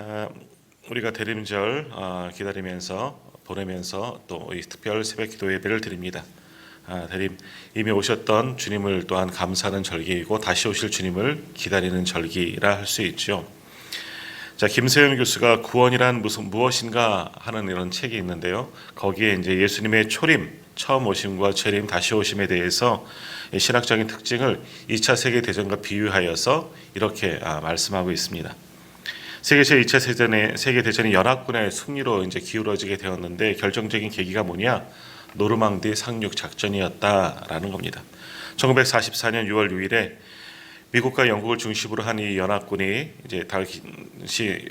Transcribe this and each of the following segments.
아, 우리가 대림절 아, 기다리면서 보내면서 또 이 특별 새벽 기도 예배를 드립니다. 아, 대림 이미 오셨던 주님을 또한 감사하는 절기이고 다시 오실 주님을 기다리는 절기라 할 수 있죠. 자 김세현 교수가 구원이란 무슨 무엇인가 하는 이런 책이 있는데요. 거기에 이제 예수님의 초림, 처음 오심과 재림, 다시 오심에 대해서 이 신학적인 특징을 2차 세계 대전과 비유하여서 이렇게 아, 말씀하고 있습니다. 세계 제 2차 세전의 세계 대전이 연합군의 승리로 이제 기울어지게 되었는데 결정적인 계기가 뭐냐? 노르망디 상륙 작전이었다라는 겁니다. 1944년 6월 6일에 미국과 영국을 중심으로 한 이 연합군이 이제 당시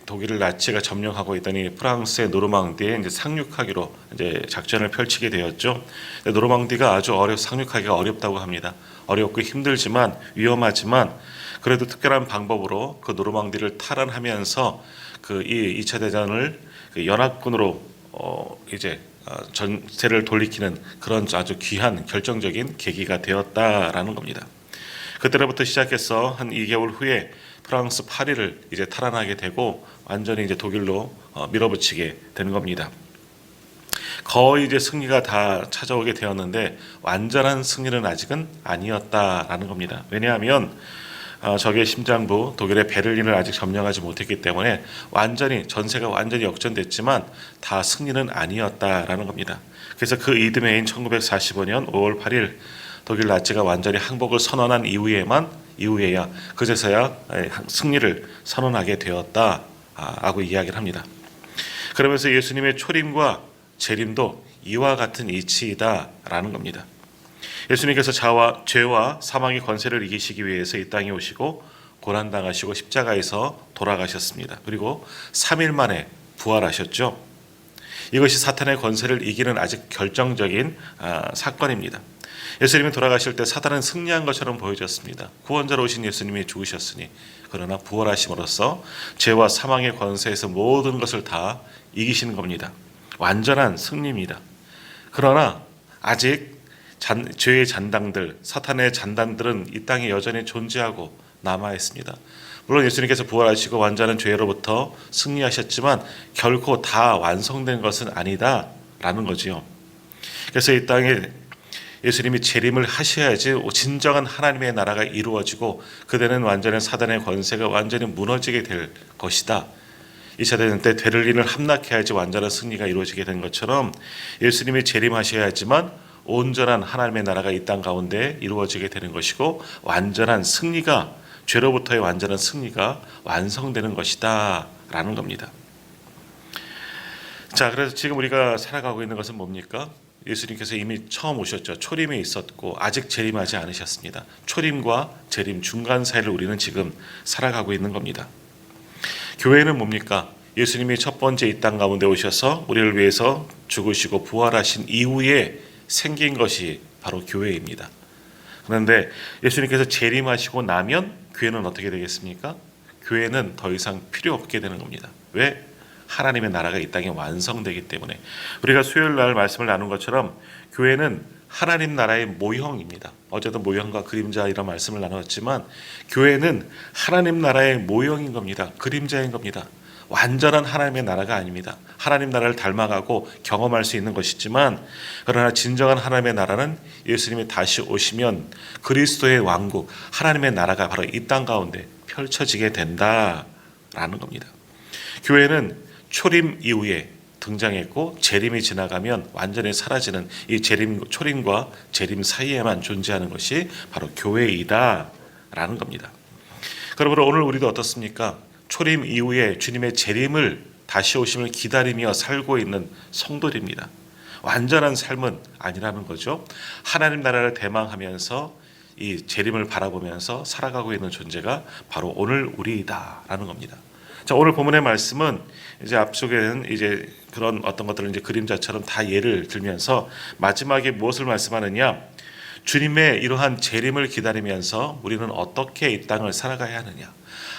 독일을 나치가 점령하고 이 프랑스의 노르망디에 이제 상륙하기로 이제 작전을 펼치게 되었죠. 노르망디가 아주 어려 상륙하기가 어렵다고 합니다. 어렵고 힘들지만 위험하지만 그래도 특별한 방법으로 그 노르망디를 탈환하면서 그 이 2차 대전을 그 연합군으로 어 이제 어, 전세를 돌리키는 그런 아주 귀한 결정적인 계기가 되었다라는 겁니다. 그때로부터 시작해서 한 2개월 후에 프랑스 파리를 이제 탈환하게 되고 완전히 이제 독일로 어, 밀어붙이게 된 겁니다. 거의 이제 승리가 다 찾아오게 되었는데 완전한 승리는 아직은 아니었다라는 겁니다. 왜냐하면 어, 적의 심장부 독일의 베를린을 아직 점령하지 못했기 때문에 완전히 전세가 완전히 역전됐지만 다 승리는 아니었다라는 겁니다. 그래서 그 이듬해인 1945년 5월 8일 독일 나치가 완전히 항복을 선언한 이후에만 이후에야 그제서야 승리를 선언하게 되었다라고 이야기를 합니다. 그러면서 예수님의 초림과 재림도 이와 같은 이치이다라는 겁니다. 예수님께서 자와 죄와 사망의 권세를 이기시기 위해서 이 땅에 오시고 고난 당하시고 십자가에서 돌아가셨습니다. 그리고 3일 만에 부활하셨죠. 이것이 사탄의 권세를 이기는 아주 결정적인 아, 사건입니다. 예수님이 돌아가실 때 사탄은 승리한 것처럼 보여졌습니다. 구원자로 오신 예수님이 죽으셨으니 그러나 부활하심으로써 죄와 사망의 권세에서 모든 것을 다 이기시는 겁니다. 완전한 승리입니다. 그러나 아직 잔, 죄의 잔당들, 사탄의 잔단들은 이 땅에 여전히 존재하고 남아 있습니다. 물론 예수님께서 부활하시고 완전한 죄로부터 승리하셨지만 결코 다 완성된 것은 아니다라는 거지요. 그래서 이 땅에 예수님이 재림을 하셔야지 진정한 하나님의 나라가 이루어지고 그대는 완전한 사단의 권세가 완전히 무너지게 될 것이다. 2차 대전 때 베를린을 함락해야지 완전한 승리가 이루어지게 된 것처럼 예수님이 재림하셔야지만 온전한 하나님의 나라가 이 땅 가운데 이루어지게 되는 것이고 완전한 승리가 죄로부터의 완전한 승리가 완성되는 것이다라는 겁니다. 자, 그래서 지금 우리가 살아가고 있는 것은 뭡니까? 예수님께서 이미 처음 오셨죠. 초림에 있었고 아직 재림하지 않으셨습니다. 초림과 재림 중간 사이를 우리는 지금 살아가고 있는 겁니다. 교회는 뭡니까? 예수님이 첫 번째 이 땅 가운데 오셔서 우리를 위해서 죽으시고 부활하신 이후에 생긴 것이 바로 교회입니다. 그런데 예수님께서 재림하시고 나면 교회는 어떻게 되겠습니까? 교회는 더 이상 필요 없게 되는 겁니다. 왜? 하나님의 나라가 이 땅에 완성되기 때문에 우리가 수요일 날 말씀을 나눈 것처럼 교회는 하나님 나라의 모형입니다. 어제도 모형과 그림자 이런 말씀을 나눴지만 교회는 하나님 나라의 모형인 겁니다. 그림자인 겁니다. 완전한 하나님의 나라가 아닙니다. 하나님 나라를 닮아가고 경험할 수 있는 것이지만 그러나 진정한 하나님의 나라는 예수님이 다시 오시면 그리스도의 왕국 하나님의 나라가 바로 이 땅 가운데 펼쳐지게 된다라는 겁니다. 교회는 초림 이후에 등장했고 재림이 지나가면 완전히 사라지는 이 재림 초림과 재림 사이에만 존재하는 것이 바로 교회이다라는 겁니다. 그러므로 오늘 우리도 어떻습니까? 초림 이후에 주님의 재림을 다시 오심을 기다리며 살고 있는 성도들입니다. 완전한 삶은 아니라는 거죠. 하나님 나라를 대망하면서 이 재림을 바라보면서 살아가고 있는 존재가 바로 오늘 우리이다라는 겁니다. 자, 오늘 본문의 말씀은 이제 앞쪽에는 이제 그런 어떤 것들을 이제 그림자처럼 다 예를 들면서 마지막에 무엇을 말씀하느냐? 주님의 이러한 재림을 기다리면서 우리는 어떻게 이 땅을 살아가야 하느냐?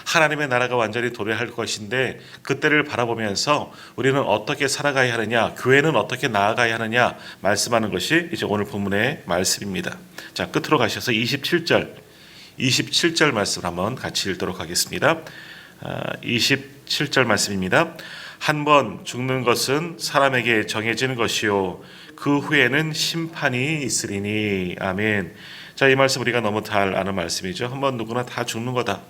하나님의 나라가 완전히 도래할 것인데 그때를 바라보면서 우리는 어떻게 살아가야 하느냐, 교회는 어떻게 나아가야 하느냐 말씀하는 것이 이제 오늘 본문의 말씀입니다. 자, 끝으로 가셔서 27절, 27절 말씀 한번 같이 읽도록 하겠습니다. 아, 27절 말씀입니다. 한 번 죽는 것은 사람에게 정해지는 것이요 그 후에는 심판이 있으리니 아멘. 자, 이 말씀 우리가 너무 잘 아는 말씀이죠. 한 번 누구나 다 죽는 거다.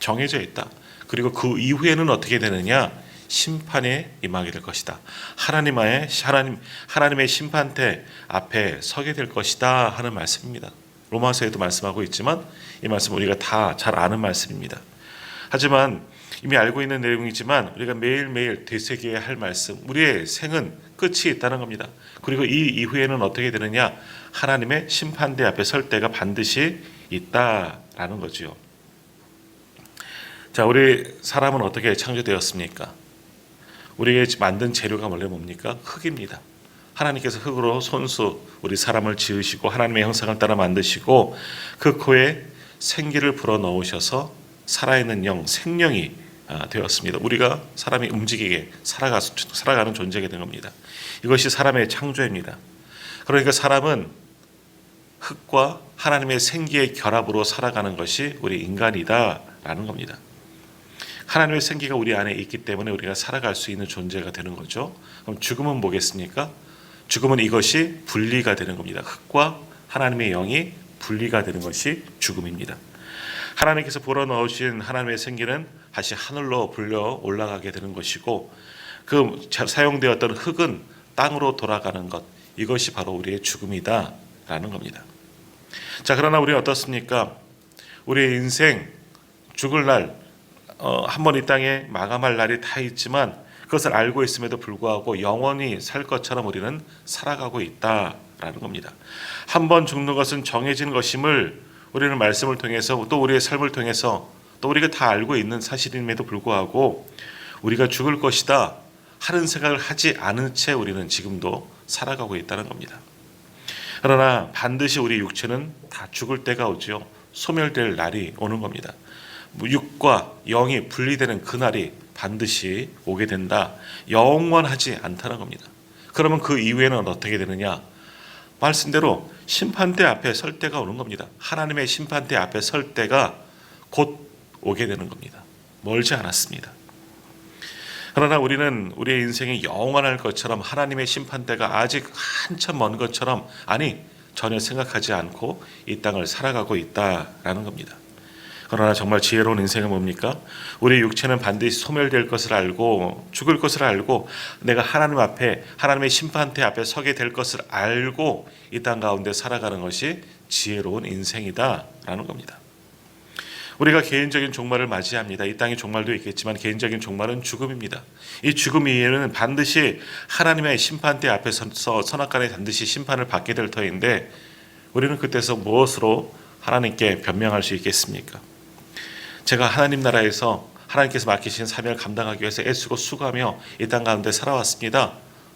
정해져 있다. 그리고 그 이후에는 어떻게 되느냐? 심판에 임하게 될 것이다. 하나님의 하나님 하나님의 심판대 앞에 서게 될 것이다 하는 말씀입니다. 로마서에도 말씀하고 있지만 이 말씀 우리가 다 잘 아는 말씀입니다. 하지만 이미 알고 있는 내용이지만 우리가 매일매일 되새겨야 할 말씀, 우리의 생은 끝이 있다는 겁니다. 그리고 이 이후에는 어떻게 되느냐? 하나님의 심판대 앞에 설 때가 반드시 있다라는 거지요. 자, 우리 사람은 어떻게 창조되었습니까? 우리에게 만든 재료가 원래 뭡니까? 흙입니다. 하나님께서 흙으로 손수 우리 사람을 지으시고 하나님의 형상을 따라 만드시고 그 코에 생기를 불어 넣으셔서 살아있는 영, 생명이 아, 되었습니다. 우리가 사람이 움직이게 살아가 살아가는 존재가 된 겁니다. 이것이 사람의 창조입니다. 그러니까 사람은 흙과 하나님의 생기의 결합으로 살아가는 것이 우리 인간이다라는 겁니다. 하나님의 생기가 우리 안에 있기 때문에 우리가 살아갈 수 있는 존재가 되는 거죠. 그럼 죽음은 뭐겠습니까? 죽음은 이것이 분리가 되는 겁니다. 흙과 하나님의 영이 분리가 되는 것이 죽음입니다. 하나님께서 불어 넣으신 하나님의 생기는 다시 하늘로 불려 올라가게 되는 것이고 그 사용되었던 흙은 땅으로 돌아가는 것 이것이 바로 우리의 죽음이다라는 겁니다. 자 그러나 우리 어떻습니까? 우리의 인생 죽을 날 어, 한번 이 땅에 마감할 날이 다 있지만 그것을 알고 있음에도 불구하고 영원히 살 것처럼 우리는 살아가고 있다라는 겁니다. 한 번 죽는 것은 정해진 것임을 우리는 말씀을 통해서 또 우리의 삶을 통해서 또 우리가 다 알고 있는 사실임에도 불구하고 우리가 죽을 것이다 하는 생각을 하지 않은 채 우리는 지금도 살아가고 있다는 겁니다. 그러나 반드시 우리 육체는 다 죽을 때가 오지요. 소멸될 날이 오는 겁니다. 육과 영이 분리되는 그날이 반드시 오게 된다. 영원하지 않다는 겁니다. 그러면 그 이후에는 어떻게 되느냐? 말씀대로 심판대 앞에 설 때가 오는 겁니다. 하나님의 심판대 앞에 설 때가 곧 오게 되는 겁니다. 멀지 않았습니다. 그러나 우리는 우리의 인생이 영원할 것처럼 하나님의 심판대가 아직 한참 먼 것처럼 아니 전혀 생각하지 않고 이 땅을 살아가고 있다라는 겁니다. 그러나 정말 지혜로운 인생은 뭡니까? 우리 육체는 반드시 소멸될 것을 알고 죽을 것을 알고 내가 하나님 앞에 하나님의 심판대 앞에 서게 될 것을 알고 이 땅 가운데 살아가는 것이 지혜로운 인생이다라는 겁니다. 우리가 개인적인 종말을 맞이합니다. 이 땅의 종말도 있겠지만 개인적인 종말은 죽음입니다. 이 죽음 이후에는 반드시 하나님의 심판대 앞에 서서 선악간에 반드시 심판을 받게 될 터인데 우리는 그때서 무엇으로 하나님께 변명할 수 있겠습니까? 제가 하나님 나라에서 하나님께서 맡기신 사명을 감당하기 위해서 애쓰고 수고하며 이 땅 가운데 살아왔습니다.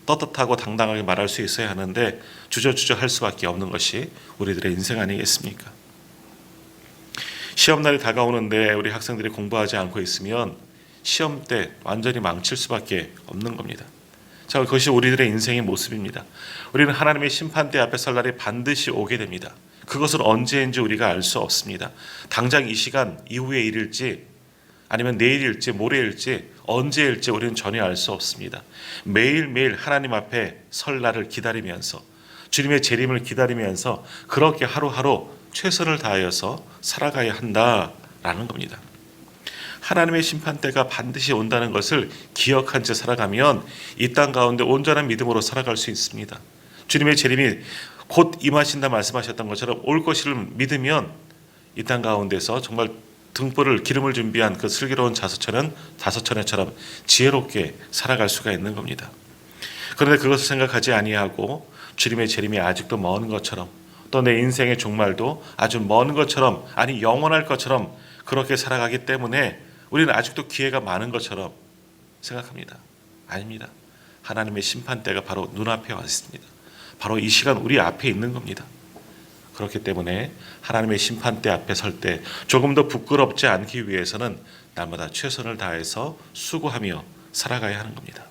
떳떳하고 당당하게 말할 수 있어야 하는데 주저주저 할 수밖에 없는 것이 우리들의 인생 아니겠습니까? 시험 날이 다가오는데 우리 학생들이 공부하지 않고 있으면 시험 때 완전히 망칠 수밖에 없는 겁니다. 자, 그것이 우리들의 인생의 모습입니다. 우리는 하나님의 심판대 앞에 설 날이 반드시 오게 됩니다. 그것은 언제인지 우리가 알 수 없습니다. 당장 이 시간 이후의 일일지 아니면 내일일지 모레일지 언제일지 우리는 전혀 알 수 없습니다. 매일매일 하나님 앞에 설 날을 기다리면서 주님의 재림을 기다리면서 그렇게 하루하루 최선을 다하여서 살아가야 한다라는 겁니다. 하나님의 심판대가 반드시 온다는 것을 기억한 채 살아가면 이 땅 가운데 온전한 믿음으로 살아갈 수 있습니다. 주님의 재림이 곧 임하신다 말씀하셨던 것처럼 올 것을 믿으면 이 땅 가운데서 정말 등불을 기름을 준비한 그 슬기로운 자서천은 다섯천에처럼 지혜롭게 살아갈 수가 있는 겁니다. 그런데 그것을 생각하지 아니하고 주님의 재림이 아직도 먼 것처럼 또 내 인생의 종말도 아주 먼 것처럼 아니 영원할 것처럼 그렇게 살아가기 때문에 우리는 아직도 기회가 많은 것처럼 생각합니다. 아닙니다. 하나님의 심판대가 바로 눈앞에 와 있습니다. 바로 이 시간 우리 앞에 있는 겁니다. 그렇기 때문에 하나님의 심판대 앞에 설 때 조금 더 부끄럽지 않기 위해서는 날마다 최선을 다해서 수고하며 살아가야 하는 겁니다.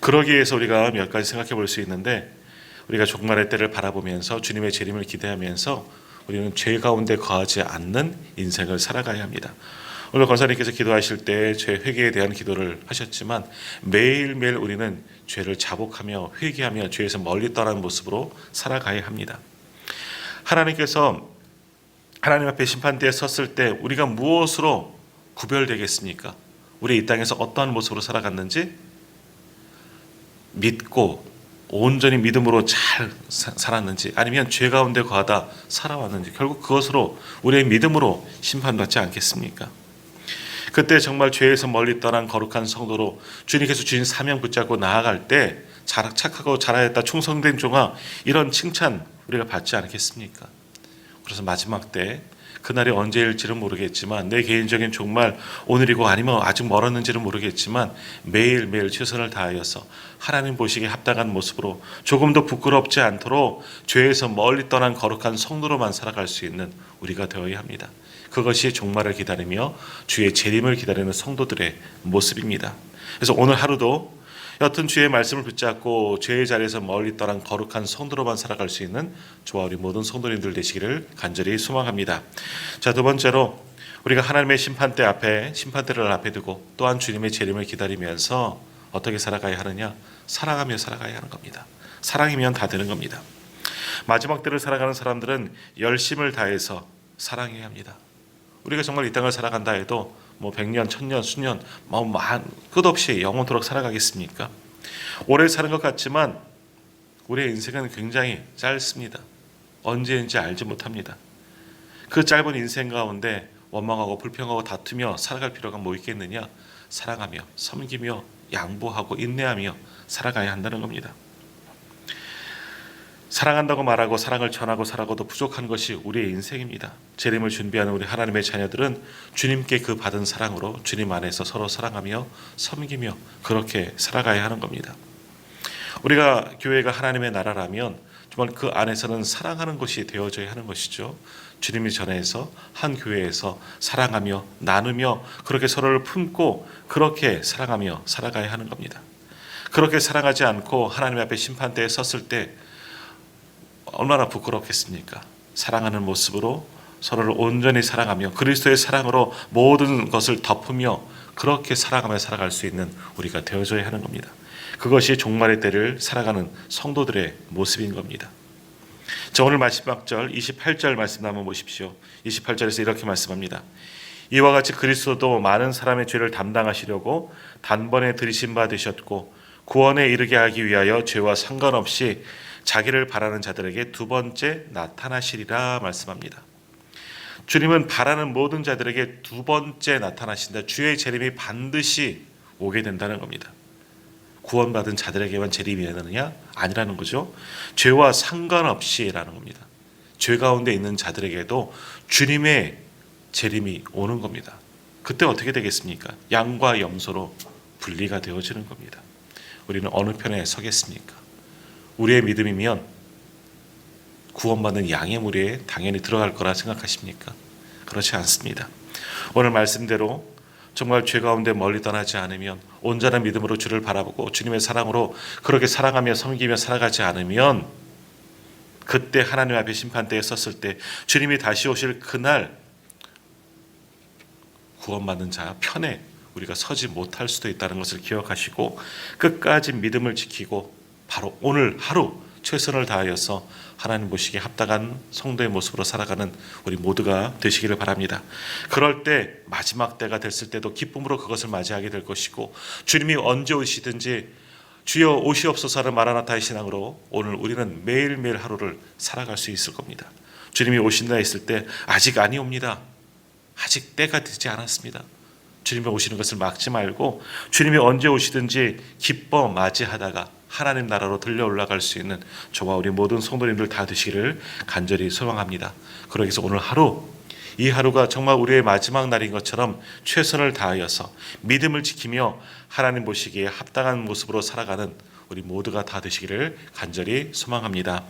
그러기 위해서 우리가 몇 가지 생각해 볼 수 있는데 우리가 종말의 때를 바라보면서 주님의 재림을 기대하면서 우리는 죄 가운데 거하지 않는 인생을 살아가야 합니다. 오늘 권사님께서 기도하실 때 죄 회개에 대한 기도를 하셨지만 매일매일 우리는 죄를 자복하며 회개하며 죄에서 멀리 떠나는 모습으로 살아가야 합니다. 하나님께서 하나님 앞에 심판대에 섰을 때 우리가 무엇으로 구별되겠습니까? 우리 이 땅에서 어떠한 모습으로 살아갔는지 믿고 온전히 믿음으로 잘 사- 살았는지 아니면 죄 가운데 거하다 살아왔는지 결국 그것으로 우리의 믿음으로 심판받지 않겠습니까? 그때 정말 죄에서 멀리 떠난 거룩한 성도로 주님께서 주신 사명 붙잡고 나아갈 때 잘- 착하고 잘하였다 충성된 종아 이런 칭찬 우리가 받지 않겠습니까? 그래서 마지막 때 그날이 언제일지는 모르겠지만 내 개인적인 정말 오늘이고 아니면 아직 멀었는지는 모르겠지만 매일매일 최선을 다하여서 하나님 보시기에 합당한 모습으로 조금도 부끄럽지 않도록 죄에서 멀리 떠난 거룩한 성도로만 살아갈 수 있는 우리가 되어야 합니다. 그것이 종말을 기다리며 주의 재림을 기다리는 성도들의 모습입니다. 그래서 오늘 하루도 여튼 주의 말씀을 붙잡고 죄의 자리에서 멀리 떠난 거룩한 성도로만 살아갈 수 있는 저와 우리 모든 성도님들 되시기를 간절히 소망합니다. 자, 두 번째로 우리가 하나님의 심판대 앞에 심판대를 앞에 두고 또한 주님의 재림을 기다리면서 어떻게 살아가야 하느냐? 사랑하며 살아가야 하는 겁니다. 사랑이면 다 되는 겁니다. 마지막 때를 살아가는 사람들은 열심을 다해서 사랑해야 합니다. 우리가 정말 이 땅을 살아간다 해도 뭐 100년, 1000년, 수년 뭐 만- 끝없이 영원토록 살아가겠습니까? 오래 사는 것 같지만 우리의 인생은 굉장히 짧습니다. 언제인지 알지 못합니다. 그 짧은 인생 가운데 원망하고 불평하고 다투며 살아갈 필요가 뭐 있겠느냐? 사랑하며 섬기며 양보하고 인내하며 살아가야 한다는 겁니다. 사랑한다고 말하고 사랑을 전하고 살아가도 부족한 것이 우리의 인생입니다. 재림을 준비하는 우리 하나님의 자녀들은 주님께 그 받은 사랑으로 주님 안에서 서로 사랑하며 섬기며 그렇게 살아가야 하는 겁니다. 우리가 교회가 하나님의 나라라면 정말 그 안에서는 사랑하는 것이 되어져야 하는 것이죠. 주님이 전해서 한 교회에서 사랑하며 나누며 그렇게 서로를 품고 그렇게 사랑하며 살아가야 하는 겁니다. 그렇게 사랑하지 않고 하나님 앞에 심판대에 섰을 때 얼마나 부끄럽겠습니까? 사랑하는 모습으로 서로를 온전히 사랑하며 그리스도의 사랑으로 모든 것을 덮으며 그렇게 살아가며 살아갈 수 있는 우리가 되어져야 하는 겁니다. 그것이 종말의 때를 살아가는 성도들의 모습인 겁니다. 자, 오늘 마지막 절 28절 말씀 한번 보십시오. 28절에서 이렇게 말씀합니다. 이와 같이 그리스도도 많은 사람의 죄를 담당하시려고 단번에 들이신 바 되셨고 구원에 이르게 하기 위하여 죄와 상관없이 자기를 바라는 자들에게 두 번째 나타나시리라 말씀합니다. 주님은 바라는 모든 자들에게 두 번째 나타나신다. 주의 재림이 반드시 오게 된다는 겁니다. 구원받은 자들에게만 재림이 되느냐? 아니라는 거죠. 죄와 상관없이라는 겁니다. 죄 가운데 있는 자들에게도 주님의 재림이 오는 겁니다. 그때 어떻게 되겠습니까? 양과 염소로 분리가 되어지는 겁니다. 우리는 어느 편에 서겠습니까? 우리의 믿음이면 구원받는 양의 무리에 당연히 들어갈 거라 생각하십니까? 그렇지 않습니다. 오늘 말씀대로 정말 죄 가운데 멀리 떠나지 않으면 온전한 믿음으로 주를 바라보고 주님의 사랑으로 그렇게 사랑하며 섬기며 살아가지 않으면 그때 하나님 앞에 심판대에 섰을 때 주님이 다시 오실 그날 구원받는 자 편에 우리가 서지 못할 수도 있다는 것을 기억하시고 끝까지 믿음을 지키고 바로 오늘 하루 최선을 다하여서 하나님 보시기에 합당한 성도의 모습으로 살아가는 우리 모두가 되시기를 바랍니다. 그럴 때 마지막 때가 됐을 때도 기쁨으로 그것을 맞이하게 될 것이고 주님이 언제 오시든지 주여 오시옵소서를 마라나타의 신앙으로 오늘 우리는 매일매일 하루를 살아갈 수 있을 겁니다. 주님이 오신다 했을 때 아직 아니옵니다. 아직 때가 되지 않았습니다. 주님이 오시는 것을 막지 말고 주님이 언제 오시든지 기뻐 맞이하다가 하나님 나라로 들려 올라갈 수 있는 저와 우리 모든 성도님들 다 되시기를 간절히 소망합니다. 그러기 위해서 오늘 하루 이 하루가 정말 우리의 마지막 날인 것처럼 최선을 다하여서 믿음을 지키며 하나님 보시기에 합당한 모습으로 살아가는 우리 모두가 다 되시기를 간절히 소망합니다.